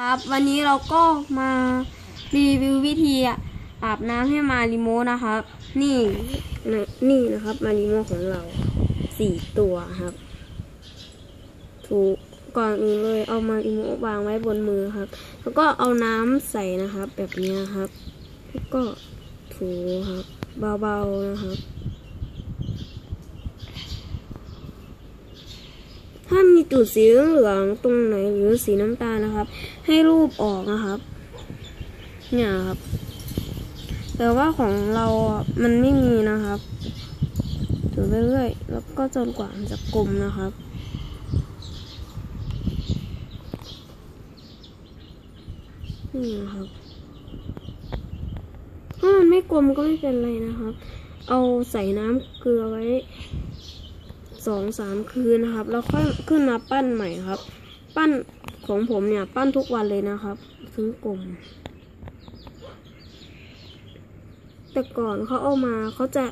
ครับ วันนี้เราก็มารีวิววิธีอาบน้ำให้มาริโมนะครับ นี่นะนี่นะครับมาริโมของเราสี่ตัวครับ ถูกก่อนอื่นเลยเอามาริโมวางไว้บนมือครับ แล้วก็เอาน้ำใส่นะครับ แบบนี้ครับ แล้วก็ถูครับ เบาๆนะครับ ถ้ามี จุดสีเหลืองตรงไหนหรือสีน้ำตาลนะครับ ให้รูปออกนะครับ เนี่ยครับ แต่ว่าของเราอะมันไม่มีนะครับถูไปเรื่อยๆแล้วก็จนกว่ามันจะกลมนะครับนี่นะครับถ้ามันไม่กลมก็ไม่เป็นไรนะครับ เอาใส่น้ำเกลือไว้ สองสามคืนนะครับ แล้วค่อยขึ้นมาปั้นใหม่ครับ ปั้นของผมเนี่ย ปั้นทุกวันเลยนะครับ ถึงกลมแต่ก่อนเขาเอามาเขาจะ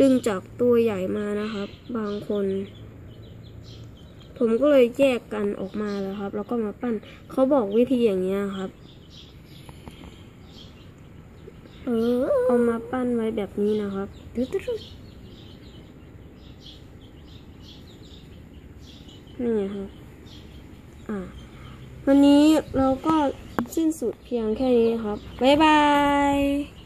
ดึงจากตัวใหญ่มานะครับ บางคน ผมก็เลยแยกกันออกมาแล้วครับ แล้วก็มาปั้นเขาบอกวิธีอย่างเงี้ยครับ เออเอามาปั้นไว้แบบนี้นะครับตึ๊ดๆ นี่ครับ อ่า วันนี้เราก็สิ้นสุดเพียงแค่นี้ครับ บ๊ายบาย